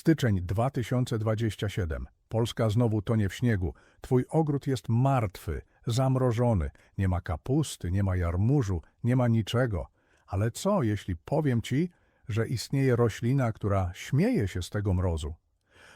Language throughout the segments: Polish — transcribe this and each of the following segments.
Styczeń 2027. Polska znowu tonie w śniegu. Twój ogród jest martwy, zamrożony. Nie ma kapusty, nie ma jarmużu, nie ma niczego. Ale co, jeśli powiem ci, że istnieje roślina, która śmieje się z tego mrozu?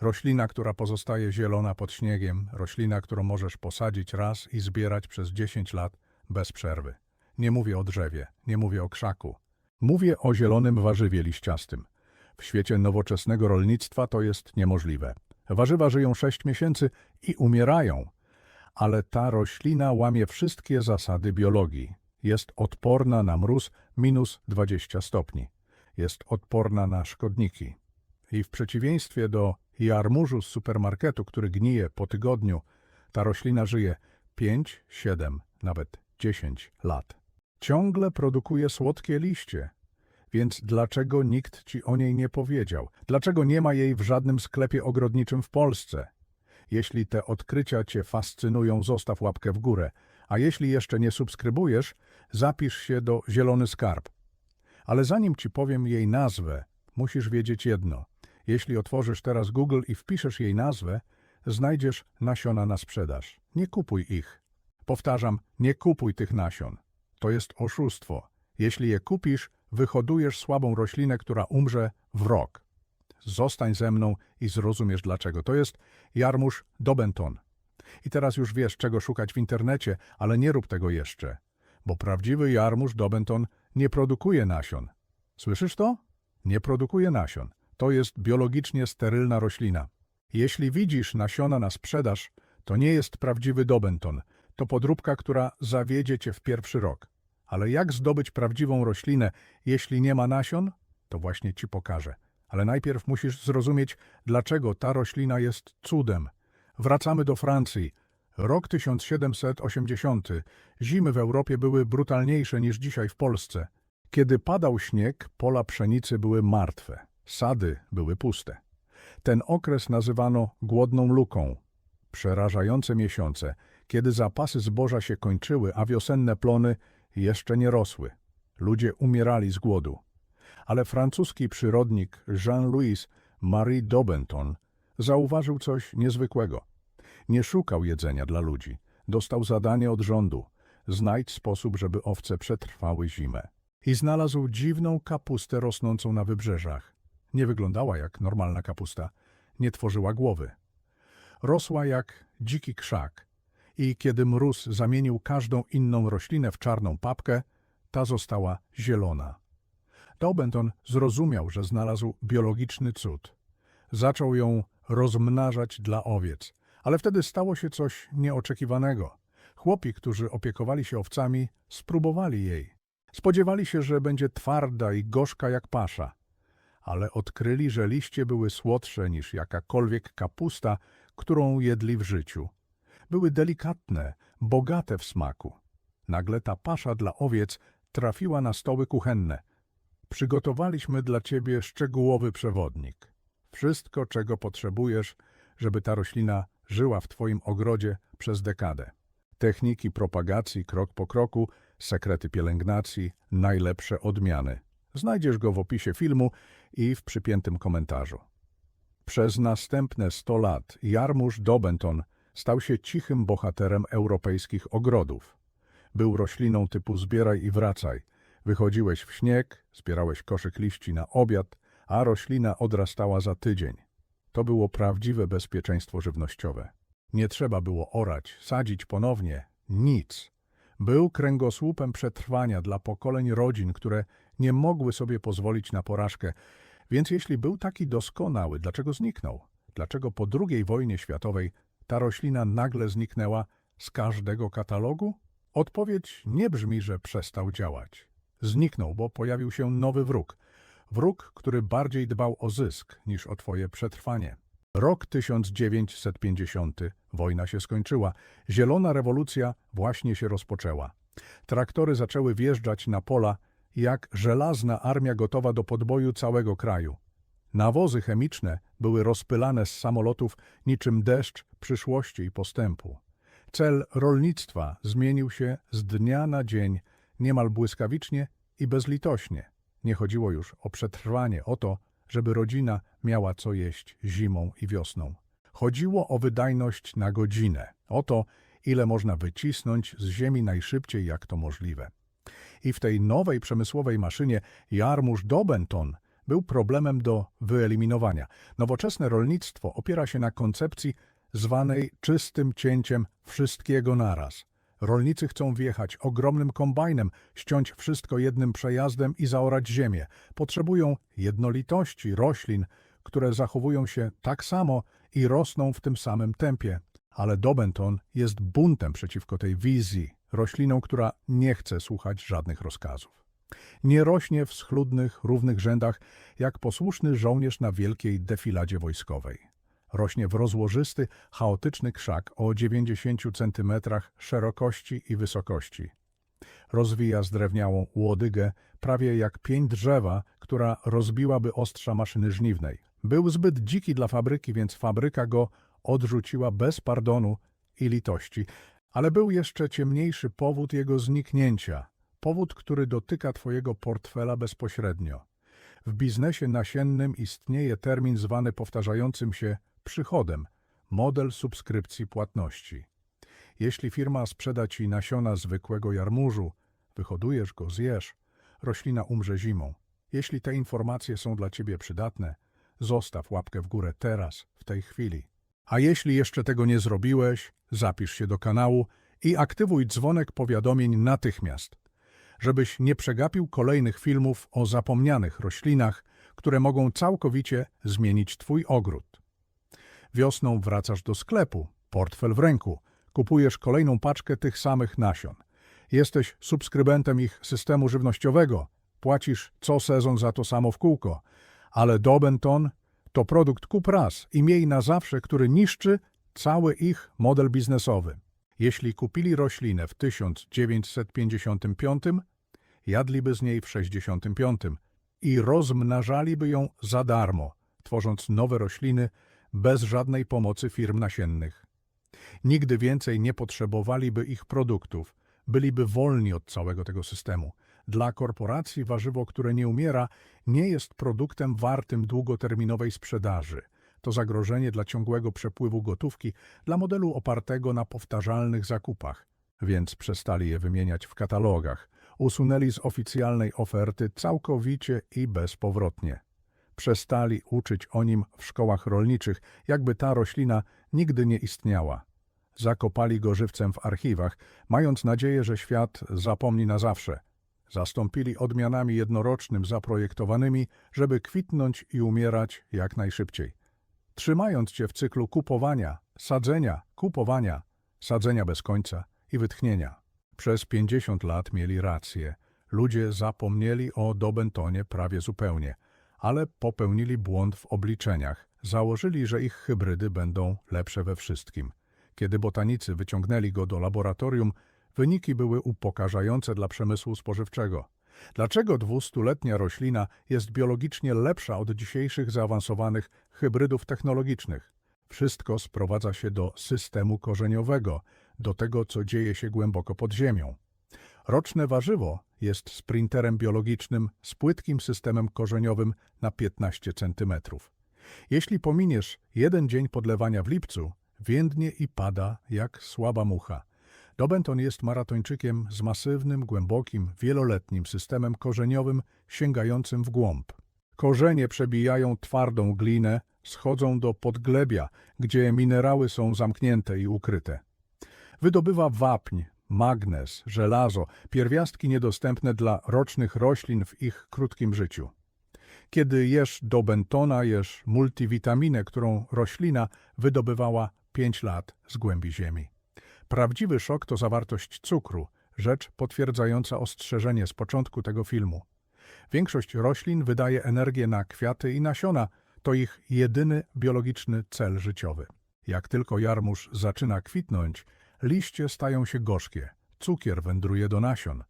Roślina, która pozostaje zielona pod śniegiem, roślina, którą możesz posadzić raz i zbierać przez 10 lat bez przerwy. Nie mówię o drzewie, nie mówię o krzaku. Mówię o zielonym warzywie liściastym. W świecie nowoczesnego rolnictwa to jest niemożliwe. Warzywa żyją 6 miesięcy i umierają, ale ta roślina łamie wszystkie zasady biologii. Jest odporna na mróz minus 20 stopni. Jest odporna na szkodniki. I w przeciwieństwie do jarmużu z supermarketu, który gnije po tygodniu, ta roślina żyje 5, 7, nawet 10 lat. Ciągle produkuje słodkie liście. Więc dlaczego nikt ci o niej nie powiedział? Dlaczego nie ma jej w żadnym sklepie ogrodniczym w Polsce? Jeśli te odkrycia cię fascynują, zostaw łapkę w górę. A jeśli jeszcze nie subskrybujesz, zapisz się do Zielony Skarb. Ale zanim ci powiem jej nazwę, musisz wiedzieć jedno. Jeśli otworzysz teraz Google i wpiszesz jej nazwę, znajdziesz nasiona na sprzedaż. Nie kupuj ich. Powtarzam, nie kupuj tych nasion. To jest oszustwo. Jeśli je kupisz, wyhodujesz słabą roślinę, która umrze w rok. Zostań ze mną i zrozumiesz dlaczego. To jest jarmuż Dobenton. I teraz już wiesz, czego szukać w internecie, ale nie rób tego jeszcze, bo prawdziwy jarmuż Dobenton nie produkuje nasion. Słyszysz to? Nie produkuje nasion. To jest biologicznie sterylna roślina. Jeśli widzisz nasiona na sprzedaż, to nie jest prawdziwy Dobenton. To podróbka, która zawiedzie cię w pierwszy rok. Ale jak zdobyć prawdziwą roślinę, jeśli nie ma nasion? To właśnie ci pokażę. Ale najpierw musisz zrozumieć, dlaczego ta roślina jest cudem. Wracamy do Francji. Rok 1780. Zimy w Europie były brutalniejsze niż dzisiaj w Polsce. Kiedy padał śnieg, pola pszenicy były martwe, sady były puste. Ten okres nazywano głodną luką. Przerażające miesiące, kiedy zapasy zboża się kończyły, a wiosenne plony jeszcze nie rosły. Ludzie umierali z głodu. Ale francuski przyrodnik Jean-Louis Marie Dobenton zauważył coś niezwykłego. Nie szukał jedzenia dla ludzi. Dostał zadanie od rządu. Znajdź sposób, żeby owce przetrwały zimę. I znalazł dziwną kapustę rosnącą na wybrzeżach. Nie wyglądała jak normalna kapusta. Nie tworzyła głowy. Rosła jak dziki krzak. I kiedy mróz zamienił każdą inną roślinę w czarną papkę, ta została zielona. Daubenton zrozumiał, że znalazł biologiczny cud. Zaczął ją rozmnażać dla owiec, ale wtedy stało się coś nieoczekiwanego. Chłopi, którzy opiekowali się owcami, spróbowali jej. Spodziewali się, że będzie twarda i gorzka jak pasza, ale odkryli, że liście były słodsze niż jakakolwiek kapusta, którą jedli w życiu. Były delikatne, bogate w smaku. Nagle ta pasza dla owiec trafiła na stoły kuchenne. Przygotowaliśmy dla ciebie szczegółowy przewodnik. Wszystko, czego potrzebujesz, żeby ta roślina żyła w twoim ogrodzie przez dekadę. Techniki propagacji krok po kroku, sekrety pielęgnacji, najlepsze odmiany. Znajdziesz go w opisie filmu i w przypiętym komentarzu. Przez następne 100 lat Jarmusz Dobenton stał się cichym bohaterem europejskich ogrodów. Był rośliną typu zbieraj i wracaj. Wychodziłeś w śnieg, zbierałeś koszyk liści na obiad, a roślina odrastała za tydzień. To było prawdziwe bezpieczeństwo żywnościowe. Nie trzeba było orać, sadzić ponownie, nic. Był kręgosłupem przetrwania dla pokoleń rodzin, które nie mogły sobie pozwolić na porażkę. Więc jeśli był taki doskonały, dlaczego zniknął? Dlaczego po II wojnie światowej ta roślina nagle zniknęła z każdego katalogu? Odpowiedź nie brzmi, że przestał działać. Zniknął, bo pojawił się nowy wróg. Wróg, który bardziej dbał o zysk niż o twoje przetrwanie. Rok 1950. Wojna się skończyła. Zielona rewolucja właśnie się rozpoczęła. Traktory zaczęły wjeżdżać na pola jak żelazna armia gotowa do podboju całego kraju. Nawozy chemiczne były rozpylane z samolotów niczym deszcz przyszłości i postępu. Cel rolnictwa zmienił się z dnia na dzień niemal błyskawicznie i bezlitośnie. Nie chodziło już o przetrwanie, o to, żeby rodzina miała co jeść zimą i wiosną. Chodziło o wydajność na godzinę, o to, ile można wycisnąć z ziemi najszybciej, jak to możliwe. I w tej nowej przemysłowej maszynie Jarmuż Dobenton był problemem do wyeliminowania. Nowoczesne rolnictwo opiera się na koncepcji zwanej czystym cięciem wszystkiego naraz. Rolnicy chcą wjechać ogromnym kombajnem, ściąć wszystko jednym przejazdem i zaorać ziemię. Potrzebują jednolitości roślin, które zachowują się tak samo i rosną w tym samym tempie. Ale Dobenton jest buntem przeciwko tej wizji, rośliną, która nie chce słuchać żadnych rozkazów. Nie rośnie w schludnych, równych rzędach, jak posłuszny żołnierz na wielkiej defiladzie wojskowej. Rośnie w rozłożysty, chaotyczny krzak o 90 centymetrach szerokości i wysokości. Rozwija zdrewniałą łodygę, prawie jak pień drzewa, która rozbiłaby ostrza maszyny żniwnej. Był zbyt dziki dla fabryki, więc fabryka go odrzuciła bez pardonu i litości. Ale był jeszcze ciemniejszy powód jego zniknięcia. Powód, który dotyka twojego portfela bezpośrednio. W biznesie nasiennym istnieje termin zwany powtarzającym się przychodem, model subskrypcji płatności. Jeśli firma sprzeda ci nasiona zwykłego jarmużu, wyhodujesz go, zjesz, roślina umrze zimą. Jeśli te informacje są dla ciebie przydatne, zostaw łapkę w górę teraz, w tej chwili. A jeśli jeszcze tego nie zrobiłeś, zapisz się do kanału i aktywuj dzwonek powiadomień natychmiast, żebyś nie przegapił kolejnych filmów o zapomnianych roślinach, które mogą całkowicie zmienić twój ogród. Wiosną wracasz do sklepu, portfel w ręku, kupujesz kolejną paczkę tych samych nasion. Jesteś subskrybentem ich systemu żywnościowego, płacisz co sezon za to samo w kółko, ale Dobenton to produkt kup raz i miej na zawsze, który niszczy cały ich model biznesowy. Jeśli kupili roślinę w 1955, jadliby z niej w 65 i rozmnażaliby ją za darmo, tworząc nowe rośliny bez żadnej pomocy firm nasiennych. Nigdy więcej nie potrzebowaliby ich produktów, byliby wolni od całego tego systemu. Dla korporacji warzywo, które nie umiera, nie jest produktem wartym długoterminowej sprzedaży. To zagrożenie dla ciągłego przepływu gotówki, dla modelu opartego na powtarzalnych zakupach. Więc przestali je wymieniać w katalogach. Usunęli z oficjalnej oferty całkowicie i bezpowrotnie. Przestali uczyć o nim w szkołach rolniczych, jakby ta roślina nigdy nie istniała. Zakopali go żywcem w archiwach, mając nadzieję, że świat zapomni na zawsze. Zastąpili odmianami jednorocznym zaprojektowanymi, żeby kwitnąć i umierać jak najszybciej. Trzymając cię w cyklu kupowania, sadzenia, kupowania, sadzenia bez końca i wytchnienia. Przez pięćdziesiąt lat mieli rację. Ludzie zapomnieli o Dobentonie prawie zupełnie, ale popełnili błąd w obliczeniach. Założyli, że ich hybrydy będą lepsze we wszystkim. Kiedy botanicy wyciągnęli go do laboratorium, wyniki były upokarzające dla przemysłu spożywczego. Dlaczego dwustuletnia roślina jest biologicznie lepsza od dzisiejszych zaawansowanych hybrydów technologicznych? Wszystko sprowadza się do systemu korzeniowego, do tego, co dzieje się głęboko pod ziemią. Roczne warzywo jest sprinterem biologicznym z płytkim systemem korzeniowym na 15 cm. Jeśli pominiesz jeden dzień podlewania w lipcu, więdnie i pada jak słaba mucha. Dobenton jest maratończykiem z masywnym, głębokim, wieloletnim systemem korzeniowym sięgającym w głąb. Korzenie przebijają twardą glinę, schodzą do podglebia, gdzie minerały są zamknięte i ukryte. Wydobywa wapń, magnez, żelazo, pierwiastki niedostępne dla rocznych roślin w ich krótkim życiu. Kiedy jesz do bentona, jesz multivitaminę, którą roślina wydobywała 5 lat z głębi ziemi. Prawdziwy szok to zawartość cukru, rzecz potwierdzająca ostrzeżenie z początku tego filmu. Większość roślin wydaje energię na kwiaty i nasiona, to ich jedyny biologiczny cel życiowy. Jak tylko jarmuż zaczyna kwitnąć, liście stają się gorzkie, cukier wędruje do nasion.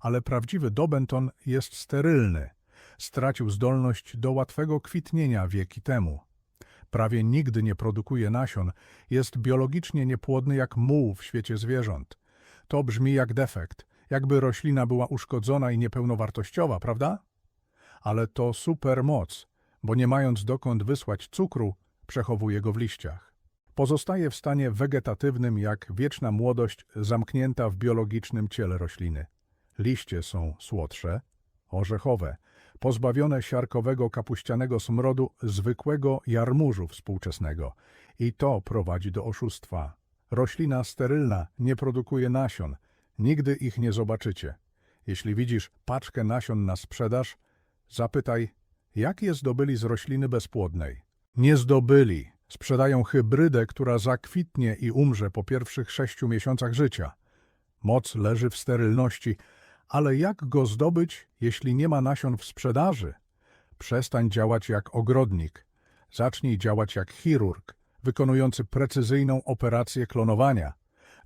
Ale prawdziwy dobenton jest sterylny. Stracił zdolność do łatwego kwitnienia wieki temu. Prawie nigdy nie produkuje nasion, jest biologicznie niepłodny jak muł w świecie zwierząt. To brzmi jak defekt, jakby roślina była uszkodzona i niepełnowartościowa, prawda? Ale to supermoc. bo nie mając dokąd wysłać cukru, przechowuje go w liściach. Pozostaje w stanie wegetatywnym jak wieczna młodość zamknięta w biologicznym ciele rośliny. Liście są słodsze, orzechowe, pozbawione siarkowego kapuścianego smrodu zwykłego jarmużu współczesnego. I to prowadzi do oszustwa. Roślina sterylna nie produkuje nasion. Nigdy ich nie zobaczycie. Jeśli widzisz paczkę nasion na sprzedaż, zapytaj, jak je zdobyli z rośliny bezpłodnej. Nie zdobyli. Sprzedają hybrydę, która zakwitnie i umrze po pierwszych sześciu miesiącach życia. Moc leży w sterylności, ale jak go zdobyć, jeśli nie ma nasion w sprzedaży? Przestań działać jak ogrodnik. Zacznij działać jak chirurg, wykonujący precyzyjną operację klonowania.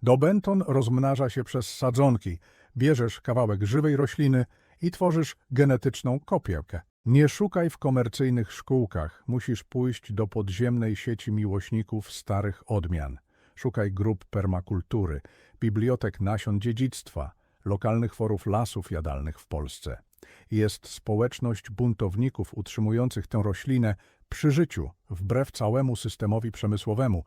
Dobenton rozmnaża się przez sadzonki. Bierzesz kawałek żywej rośliny i tworzysz genetyczną kopię. Nie szukaj w komercyjnych szkółkach. Musisz pójść do podziemnej sieci miłośników starych odmian. Szukaj grup permakultury, bibliotek nasion dziedzictwa, lokalnych forów lasów jadalnych w Polsce. Jest społeczność buntowników utrzymujących tę roślinę przy życiu, wbrew całemu systemowi przemysłowemu.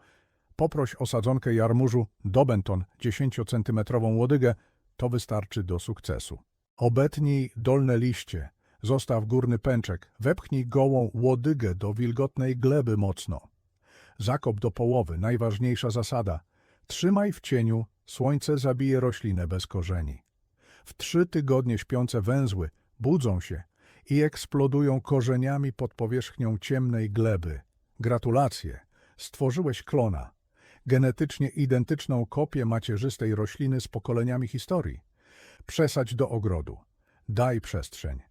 Poproś o sadzonkę jarmużu Dobenton 10-centymetrową łodygę, to wystarczy do sukcesu. Obetnij dolne liście, zostaw górny pęczek, wepchnij gołą łodygę do wilgotnej gleby mocno. Zakop do połowy, najważniejsza zasada. Trzymaj w cieniu, słońce zabije roślinę bez korzeni. W trzy tygodnie śpiące węzły budzą się i eksplodują korzeniami pod powierzchnią ciemnej gleby. Gratulacje, stworzyłeś klona, genetycznie identyczną kopię macierzystej rośliny z pokoleniami historii. Przesadź do ogrodu, daj przestrzeń,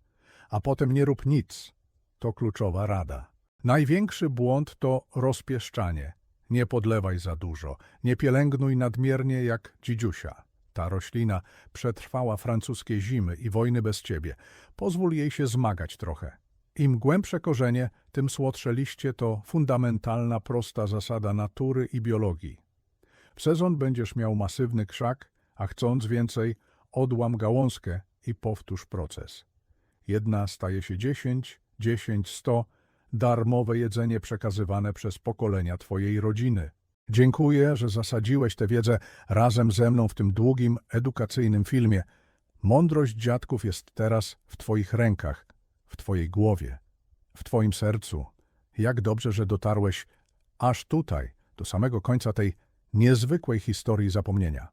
a potem nie rób nic. To kluczowa rada. Największy błąd to rozpieszczanie. Nie podlewaj za dużo, nie pielęgnuj nadmiernie jak dzidziusia. Ta roślina przetrwała francuskie zimy i wojny bez ciebie. Pozwól jej się zmagać trochę. Im głębsze korzenie, tym słodsze liście to fundamentalna, prosta zasada natury i biologii. W sezon będziesz miał masywny krzak, a chcąc więcej, odłam gałązkę i powtórz proces. Jedna staje się dziesięć, dziesięć, sto, darmowe jedzenie przekazywane przez pokolenia Twojej rodziny. Dziękuję, że zasadziłeś tę wiedzę razem ze mną w tym długim, edukacyjnym filmie. Mądrość dziadków jest teraz w Twoich rękach, w Twojej głowie, w Twoim sercu. Jak dobrze, że dotarłeś aż tutaj, do samego końca tej niezwykłej historii zapomnienia.